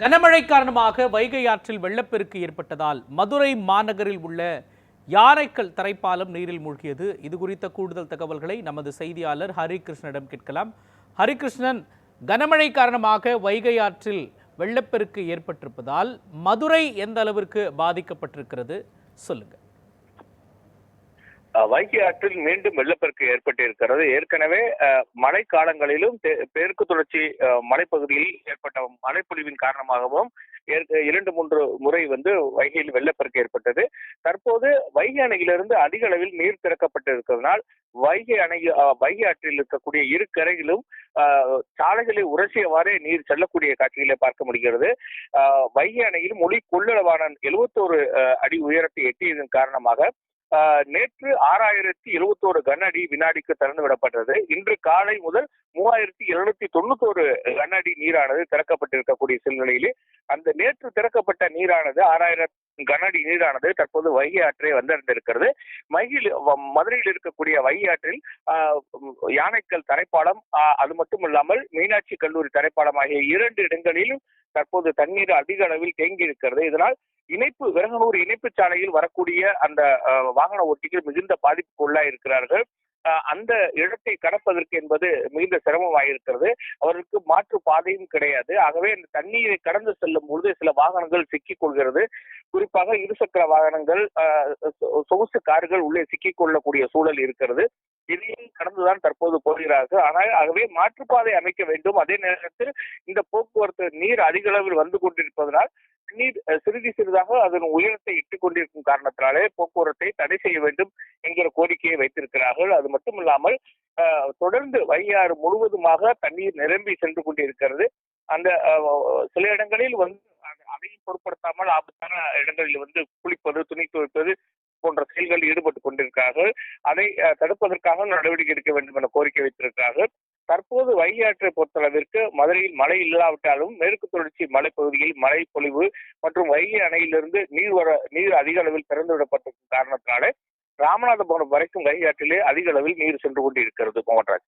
கனமழை காரணமாக வைகை ஆற்றில் வெள்ளப்பெருக்கு ஏற்பட்டதால் மதுரை மாநகரில் உள்ள யாரைக்கல் தரைப்பாலம் நீரில் மூழ்கியது. இது குறித்த கூடுதல் தகவல்களை நமது செய்தியாளர் ஹரிகிருஷ்ணனிடம் கேட்கலாம். ஹரிகிருஷ்ணன் கனமழை காரணமாக வைகை ஆற்றில் வெள்ளப்பெருக்கு ஏற்பட்டிருப்பதால் மதுரை எந்த அளவிற்கு பாதிக்கப்பட்டிருக்கிறது? சொல்லுங்கள் வைகை ஆற்றில் மீண்டும் வெள்ளப்பெருக்கு ஏற்பட்டு இருக்கிறது ஏற்கனவே மழைக்காலங்களிலும் மழை காலங்களிலும் மேற்கு தொடர்ச்சி மலைப்பகுதியில் ஏற்பட்ட மழைப்பொழிவின் காரணமாகவும் ஏற்க- இரண்டு மூன்று முறை வந்து வைகையில் வெள்ளப்பெருக்கு ஏற்பட்டது. தற்போது வைகை அணையிலிருந்து அதிக அளவில் நீர் திறக்கப்பட்டிருக்கிறதுனால் வைகை அணை வைகை ஆற்றில் இருக்கக்கூடிய இரு கரையிலும் சாலைகளை உரசியவாறே நீர் செல்லக்கூடிய காட்சிகளை பார்க்க முடிகிறது. வைகை அணையில் மொழி கொள்ளளவான எழுபத்தோரு அடி உயரத்தை எட்டியதன் காரணமாக நேற்று ஆறாயிரத்தி இருபத்தோரு கன அடி வினாடிக்கு திறந்து விடப்பட்டது. இன்று காலை முதல் மூவாயிரத்தி எழுநூத்தி தொண்ணூத்தோரு கன அடி நீரானது திறக்கப்பட்டிருக்கக்கூடிய சூழ்நிலையிலே. அந்த நேற்று திறக்கப்பட்ட நீரானது ஆறாயிரம் கனஅடி நீரானது தற்போது வைகை ஆற்றை வந்தடைந்திருக்கிறது மையில் வ- மதுரையில் இருக்கக்கூடிய வைகை ஆற்றில் ஆஹ், யானைக்கல் தரைப்பாலம் ஆஹ், அது மட்டும் இல்லாமல் மீனாட்சி கல்லூரி தரைப்பாலம் ஆகிய இரண்டு இடங்களிலும் தற்போது தண்ணீர் அதிக அளவில் தேங்கி இருக்கிறது இதனால் இணைப்பு விரகனூர் இணைப்பு சாலையில் வரக்கூடிய அந்த வாகன ஓட்டிகள் மிகுந்த பாதிப்புக்குள்ளா இருக்கிறார்கள். அந்த இடத்தை கடப்பதற்கு என்பது மிகுந்த சிரமமாயிருக்கிறது. அவருக்கு மாற்று பாதையும் கிடையாது. ஆகவே அந்த தண்ணீரை கடந்து செல்லும் பொழுது சில வாகனங்கள் சிக்கிக் கொள்கிறது குறிப்பாக இருசக்கர வாகனங்கள் சொ- சொகுசு கார்கள் உள்ளே சிக்கிக் கொள்ளக்கூடிய சூழல் இருக்கிறது. இதையும் கடந்துதான் தற்போது போகிறார்கள். ஆனால் ஆகவே மாற்றுப்பாதை அமைக்க வேண்டும். அதே நேரத்தில் இந்த போக்குவரத்து நீர் அதிக அளவில் வந்து கொண்டிருப்பதனால் நீர் சிறிது சிறிதாக அதன் உயரத்தை இட்டுக் கொண்டிருக்கும் காரணத்தினாலே போக்குவரத்தை தடை செய்ய வேண்டும் என்கிற கோரிக்கையை வைத்திருக்கிறார்கள். அது மட்டுமில்லாமல் தொடர்ந்து வையாறு முழுவதுமாக தண்ணீர் நிரம்பி சென்று கொண்டிருக்கிறது. அந்த சில இடங்களில் வந்து அதையும் பொருட்படுத்தாமல் ஆபத்தான இடங்களில் வந்து குளிப்பது துணி துவைப்பது போன்ற செயல்களில் ஈடுபட்டுக் கொண்டிருக்கிறார்கள் அதை தடுப்பதற்காக நடவடிக்கை எடுக்க வேண்டும் என கோரிக்கை வைத்திருக்கிறார்கள். தற்போது வைகை ஆற்றை பொறுத்தளவிற்கு மதுரையில் மழை இல்லாவிட்டாலும் மேற்கு தொடர்ச்சி மலைப்பகுதியில் மழை பொழிவு மற்றும் வைகை அணையிலிருந்து நீர் வர நீர் அதிக அளவில் திறந்து விடப்பட்டிருக்கும் ராமநாதபுரம் வரைக்கும் வைகை ஆற்றிலே அதிக அளவில் நீர் சென்று கொண்டிருக்கிறது கோமட்ராஜ்.